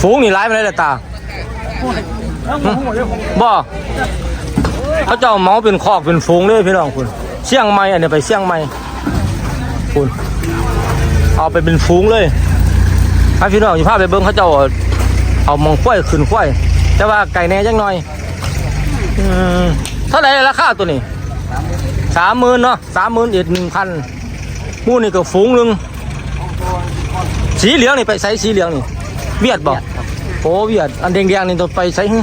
ฝูงนี่ร้ายไปเลยละตาบ่เขาเจ้าเมาเป็นคอกเป็นฝูงเลยพี่น้องคุณเชียงใหม่อันนี้ไปเชียงใหม่คุณเอาไปเป็นฝูงเลยให้พี่น้องอยู่ภาพไปเบิ้งเขาเจ้าเอามองควายขึ้นควายแต่ว่าไก่แน่จังหน่อยเท่าไหร่ราคาตัวนี้สามหมื่นเนาะสามหมื่นเอ็ดหนึ่งพันมูนี่ก็ฝูงหนึ่งสีเหลืองนี่ไปใส่สีเหลืองนี่ เวียดบ่โอ้เวียดอันแดงๆนี่ต้องไปใส่หึ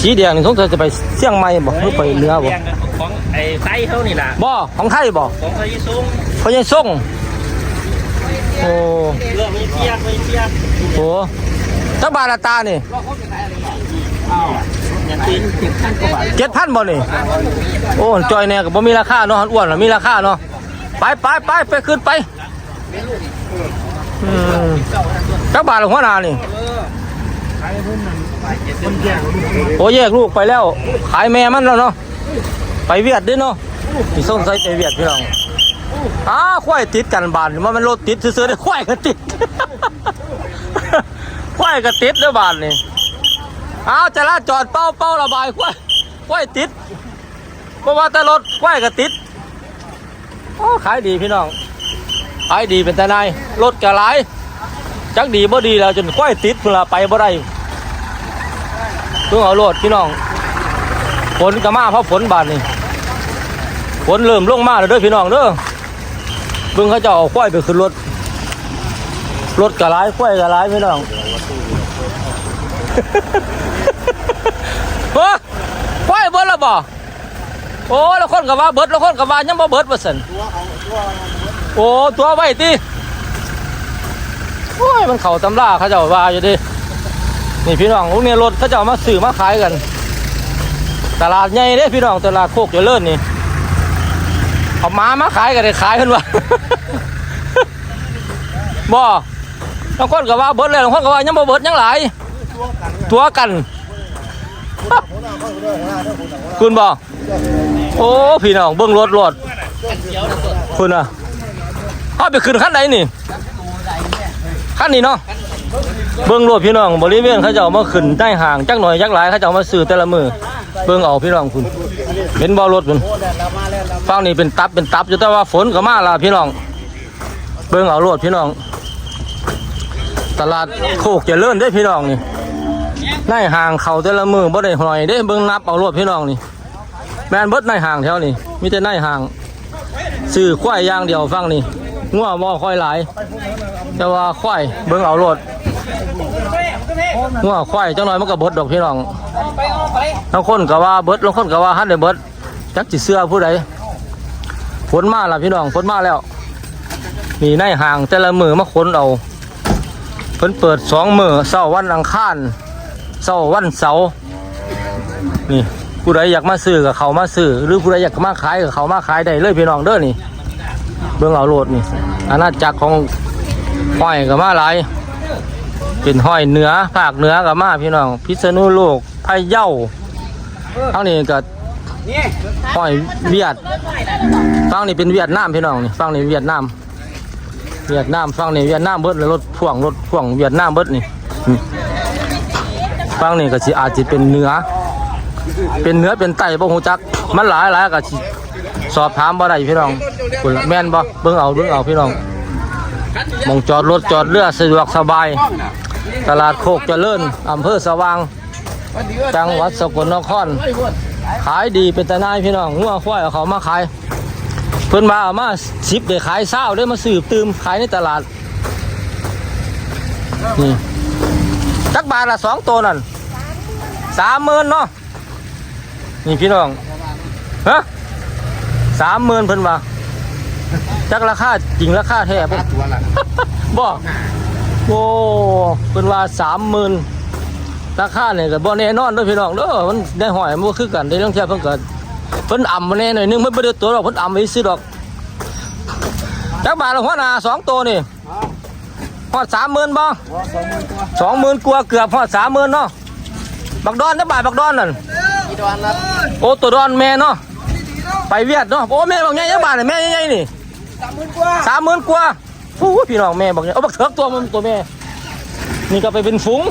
สีแดงนี่สงสัยจะไปเชียงใหม่บ่หรือไปเหนือบ่เลี้ยงกันของไอ้ไส้เขานี่ล่ะบ่ของไทยบ่ของไอ้ซุ้งเขายังส่งโอ้เรื่องมีเปียกมีเปียกโหจักบาทลตานี่เจ็ดพันบ่นี่โอ้จอยแน่ก็บ่มีราคาเนาะอ้วนมีราคาเนาะไปไปไปไปขึ้นไปอืม จักบาทละหัวหน้านี่โอ้แยกลูกไปแล้ว ขายแม่มันแล้วเนาะไปเวียดเด้วยเนาะมีส่งใส่ไปเวียดพี่น้องอ้าควายติดกันบานมันมันรถติดซื้อๆได้ควายก็ติดควายก็ติดเด้อบานนี่อ้าวจราจรเป้าเป้าระบายควายควายติดเพราะว่าแต่รถควายก็ติดโอ้ขายดีพี่น้องขายดีเป็นแต่นายรถก็หลาย จักดีบ่ดีแล้วจนควายติดเวลาไปบ่ได้เพิ่งเอารถพี่น้องฝนก็มาเพราะฝนบาดนี่ฝนเริ่มลงมาแล้วเด้อพี่น้องเด้อเบิ่งเขาจะเอาควายไปขึ้นรถรถก็หลายควายก็หลายพี่น้องเฮ้ยควายเบิดแล้วบ่โอ้แล้วคนก็ว่าเบิดแล้วคนก็ว่ายังบ่เบิดว่าซั่นโอ้ตัวไว้ติ โอ้ยมันเขาตำราเขาเจ้าว่าอยู่ดินี่พี่น้องพวกนี้รถเขาเจ้ามาซื้อมาขายกัน ตลาดใหญ่เด้พี่น้องตลาดโคกเจริญนี่เอามามาขายกันได้ขายกันวะบ่บางคนก็ว่าเบิดเลยบางคนก็ว่ายังบ่เบิดยังหลายตัวกันคุณบ่โอ้พี่น้องเบิ่งรถรถคุณอะเอาไปขึ้นขั้นไหนนี่ ขั้นนี้เนาะเบิ้งรวดพี่น้องบริเวณเขาจะเอามาขึ้นได้ห่างจักหน่อยจักหลายเขาจะเอามาซื้อแต่ละมือเบิ้งเอาพี่น้องคุณเห็นบ่รถคุณฝั่งนี้เป็นตับเป็นตับอยู่แต่ว่าฝนก็มาละพี่น้อง เบิ้งเอารถพี่น้อง ตลาดโคกเจริญได้พี่น้องนี่ได้ห่างเขาแต่ละมือบ่ได้หน่อยได้เบิ้งนับเอารถพี่น้องนี่แมนเบิดในห่างแถวนี้มีแต่ในห่างซื้อควายอยางเดียวฟังนี่ งัวบ่ค่อยหลาย แต่ว่าควายเบิ่งเอารถงัวควายจังหน่อยมันก็เบิดดอกพี่น้องบางคนก็ว่าเบิดบางคนก็ว่าฮัดได้เบิดจักสิเสื้อผู้ใดฝนมาแล้วพี่น้องฝนมาแล้วมีในห่างแต่ละมือมาขนเอาเพิ่นเปิดสองมือเสาร์วันอังคารเสาร์วันเสาร์นี่ผู้ใดอยากมาซื้อกับเขามาซื้อหรือผู้ใดอยากมาขายกับเขามาขายได้เลยพี่น้องเด้อนี่ เบิ่งเอาโลดนี่อาณาจักรของห้อยกับมาหลายเป็นห้อยเหนือภาคเหนือกับมาพี่น้องพิษณุโลกพะเยาทั้งนี้ก็ห้อยเวียดฝั่งนี้เป็นเวียดนามพี่น้องนี่ฝั่งนี้เวียดนามเวียดนามฝั่งนี้เวียดนามเบิดเลยรถพ่วงรถพ่วงเวียดนามเบิดนี่นี่ฝั่งนี้ก็สิอาจจะเป็นเนื้อ เป็นเนื้อเป็นไตบ่ฮู้จัก มันหลายหลายก็สิสอบถามบ่ได้พี่น้อง คุณแม่นบ่เบิ่งเอาเบิ่งเอาพี่น้องมองจอดรถจอดเรือสะดวกสบาย ตลาดโคกเจริญอำเภอสว่าง จังหวัดสกลนคร ขายดีเป็นตะนายพี่น้องงัวควายเอาขามาขาย เพิ่นมาเอามาสิบได้ขายเศร้าได้มาสืบตืมขายในตลาดนี่จักบาทละสองตัวนั่นสามหมื่นเนาะนี่พี่น้องฮะสามหมื่นเพิ่นว่า จักราคาจริงราคาแท้บ่ตัวละบ่โอ้เพิ่นว่าสามหมื่นราคาเนี่ยก็บ่แน่นอนเด้อพี่น้องเด้อมันได้หอยมันบ่คือกันได้เรื่องแท้เพิ่นก็เพิ่นอ่ำมาแน่หน่อยนึงมันบ่ได้ตัวหรอกเพิ่นอ่ำไว้ซื้อดอกจักบาทละหัวหน้าสองตัวนี่ฮอดสามหมื่นบ่สองหมื่นกว่าเกือบฮอดสามหมื่นเนาะบักดอนจักบาทบักดอนนั่นอีดอนละโอ้ตัวดอนแม่เนาะไปเวียดเนาะโอ้แม่บอกไงยังบาทเลยแม่ยังไงนี่ สามหมื่นกว่าสามหมื่นกว่าโอ้พี่น้องแม่บอกไงเอาบักเถิกตัวมันตัวแม่ นี่ก็ไปเป็นฝูง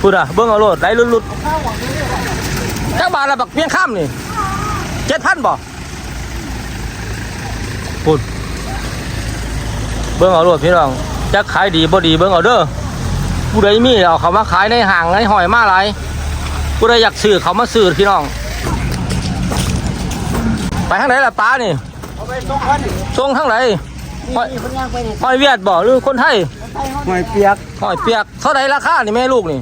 พูดอะเบิ้งเอาโลดไหลลุดๆจักบาทละบักเพียงข้ามนี่เจ็ดพันบ่พูดเบิ้งเอาโลดพี่น้องจักขายดีบ่ดีเบิ้งเอาเด้อผู้ใดมีเอาเขามาขายในห้างในหอยมาหลายผู้ใดอยากซื้อเขามาซื้อพี่น้อง ไปทางไหนล่ะป้านี่ ส่งคันส่งทางไหนหอยนี่เพิ่นย่างไปนี่หอยเวียดบ่หรือคนไทยหอยเปียกหอยเปียกเท่าไหรราคานี่แม่ลูกนี่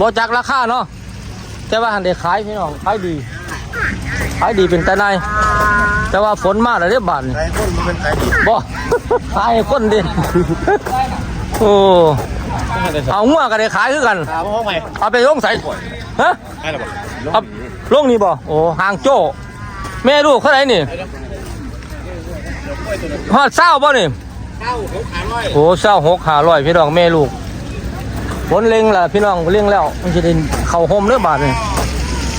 บ่จักราคาเนาะแต่ว่าหันได้ขายพี่น้องขายดีขายดีเป็นตาในายแต่ว่าฝนมาแล้วเรียบบาทนี่ไก่คนมันเป็นไก่ดิบบ่ขายให้คนดิโอ้เอางัวก็ได้ขายคือกันถามว่าไงเอาไปลงใส่ฮะให้หรอบ่เอาลงนี่บ่โอ้หางโจ้ แม่ลูกเท่าไหรนี่ฮอดเศร้าบ่นี่ข้าวเขาขายร้อยโอ้เศร้าหกหาร้อยพี่น้องแม่ลูกผลเล็งล่ะพี่น้องเล็งแล้วมันจะเป็นเข่าห่มเนื้อบาดนี่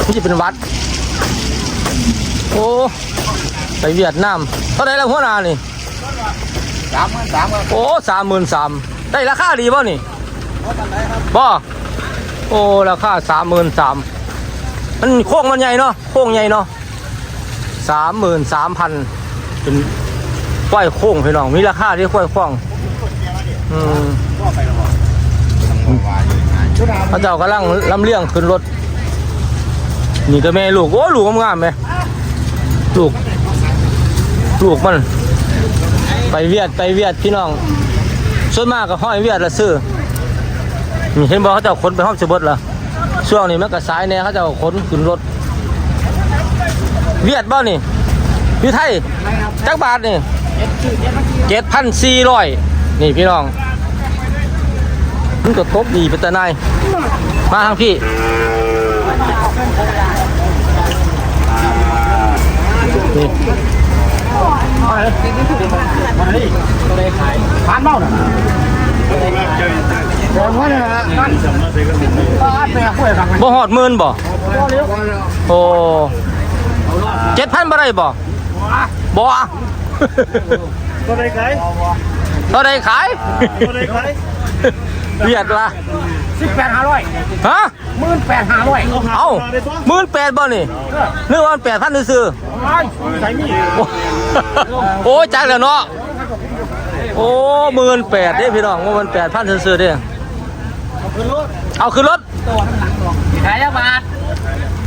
มันจะเป็นหวัด โอ้ไปเวียดนามเท่าไหรแล้วหัวหน้านี่สามหมื่นสามครับโอ้สามหมื่นสามได้ราคาดีบ่นี่บ่โอ้ราคาสามหมื่นสามมันโค้งมันใหญ่เนาะโค้งใหญ่เนาะ สามหมื่นสามพันเป็นควายโค้งพี่น้องมีราคาที่ควายโค้งอืมพระเจ้ากำลังลำเลียงขึ้นรถ นี่ก็แม่ลูก โอ้ลูกงามไหมลูก ลูกมัน ไปเวียดไปเวียดพี่น้อง ส่วนมากก็ห้อยเวียดละซื้อนี่เห็นบอกเขาจะเอาขนไปห้องสบดละช่วงนี้มันก็สายแน่เขาจะเอาขนขึ้นรถ เวียดบ่นี่อยู่ไทยจักบาทนี่เจ็ดพันสี่ร้อยนี่พี่น้องมันก็ตบดีเป็นตาหนายมาทางพี่นี่ผ่านเมาน่ะเดี๋ยวว่าเนี่ยนั่นก็อัดไปคุยกันบ่หอดหมื่นบ่โอ้ เจ็ดพันบ่ได้บ่บ่ก็ได้ไก่เท่าไดขายก็ได้ไก่เวียดละสิบแปดห้าร้อยฮะหมื่นแปดห้าร้อยเอ้าหมื่นแปดบ่นี่นึกว่าแปดพันซื้อใส่มีๆโอ้โอ้จักแล้วเนาะโอ้หมื่นแปดเด้พี่น้องว่ามันแปดพันซื้อๆเด้เอาขึ้นรถขายบาท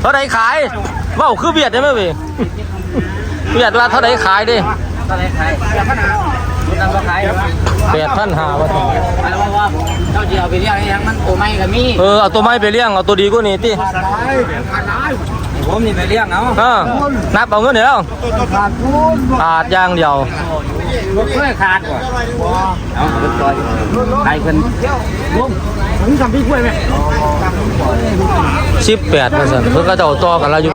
เท่าไดขาย เว้าคือเวียดได้ไหมเว้ยเวียดว่าเท่าไดขายเด้ก็ได้ขายเสียขนาดมันก็ขายแปดพันหาว่าซั่นไปแล้วว่าเจ้าเดียวไปเรียกไอ้ยังมันโอไม่ก็มีเออเอาตัวไม้ไปเลี้ยงเอาตัวดีกว่านี้ติผมนี่ไปเรียกเอาเออนับเอาเงินเดี๋ยวขาดทุนอาดย่างเดียวรถเพื่อขาดก่อนเอารถต่อยใครคนร่วมผมทำพี่กล้วยไหมสิบแปดเปอร์เซ็นต์เพิ่นก็จะเอาต่อกันแล้วอยู่